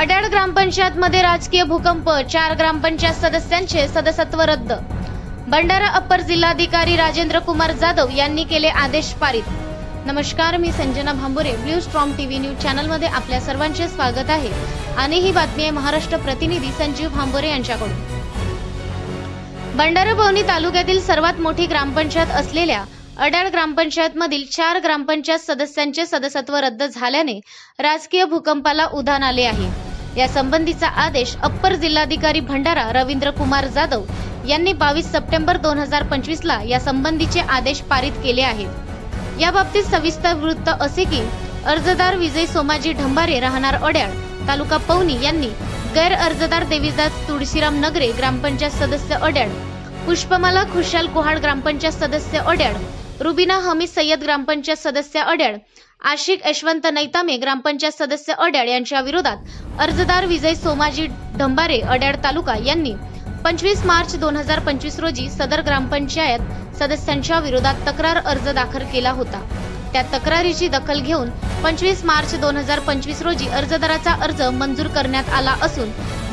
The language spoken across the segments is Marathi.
अड्याळ ग्रामपंचायत मध्ये राजकीय भूकंप चार ग्रामपंचायत सदस्यांचे सदस्यत्व रद्द. भंडारा अप्पर जिल्हाधिकारी राजेंद्र कुमार जाधव यांनी केले आदेश पारित. नमस्कार मी Sanjana Bhambure blue storm TV news चॅनलमध्ये आपल्या सर्वांचे स्वागत आहे. आणि ही बातमी आहे महाराष्ट्र प्रतिनिधी संजीव भांबुरे यांच्याकडून. भंडारा भवनी तालुक्यातील सर्वात मोठी ग्रामपंचायत असलेल्या अडाळ ग्रामपंचायत मधील चार ग्रामपंचायत सदस्यांचे सदस्यत्व रद्द झाल्याने राजकीय भूकंपाला उधाण आले आहे. या संबंधीचा आदेश अप्पर जिल्हाधिकारी भंडारा रवींद्र कुमार जाधव यांनी बावीस सप्टेंबर दोन हजार पंचवीस ला या संबंधीचे आदेश पारित केले आहेत. या बाबतीत सविस्तर वृत्त असे की अर्जदार विजय सोमाजी ढंबारे राहणार अड्याळ तालुका पवनी यांनी गैर अर्जदार देवीदास तुळशीराम नगरे ग्रामपंचायत सदस्य अड्याळ पुष्पमाला खुशाल कुहाड ग्रामपंचायत सदस्य अड्याळ रुबिना हमीद सय्यद ग्रामपंचायत सदस्य अड्याळ आशिक यशवंत नैतामे ग्रामपंचायत सदस्य अड्याळ यांच्या विरोधात अर्जदार विजय सोमाजी ढंबारे अड्याड तालुका यांनी पंचवीस मार्च दोन हजार पंचवीस रोजी सदर ग्रामपंचायत सदस्यांच्या विरोधात तक्रार अर्ज दाखल केला होता. त्या तक्रारीची दखल घेऊन पंचवीस मार्च दोन हजार पंचवीस रोजी अर्जदाराचा अर्ज मंजूर करण्यात आला असून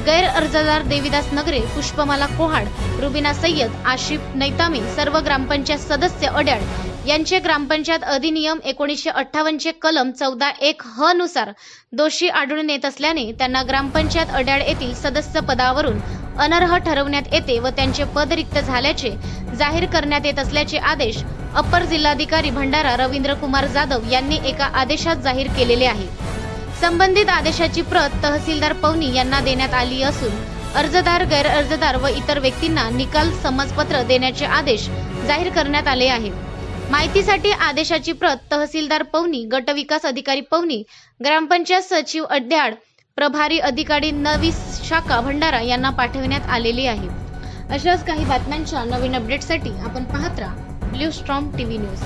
गैर अर्जदार देविदास नगरे पुष्पमाला कोहाड रुबिना सय्यद आशिफ नैतामी सर्व ग्रामपंचायत सदस्य अड्याड यांचे ग्रामपंचायत अधिनियम एकोणीसशे अठ्ठावन्नचे कलम चौदा एक ह नुसार दोषी आढळून येत असल्याने त्यांना ग्रामपंचायत अड्याळ येथील सदस्य पदावरून अनर्ह ठरवण्यात येते व त्यांचे पद रिक्त झाल्याचे जाहीर करण्यात येत असल्याचे आदेश अप्पर जिल्हाधिकारी भंडारा रवींद्र कुमार जाधव यांनी एका आदेशात जाहीर केलेले आहे. संबंधित आदेशाची प्रत तहसीलदार पवनी यांना देण्यात आली असून अर्जदार गैर अर्जदार व इतर व्यक्तींना निकाल समजपत्र देण्याचे आदेश जाहीर करण्यात आले आहेत माहितीसाठी आदेशाची प्रत तहसीलदार पवनी गटविकास अधिकारी पवनी ग्रामपंचायत सचिव अड्याड प्रभारी अधिकारी नवी शाखा भंडारा यांना पाठविण्यात आलेली आहे. अशाच काही बातम्यांच्या नवीन अपडेटसाठी आपण पाहत राहा. Blue storm TV news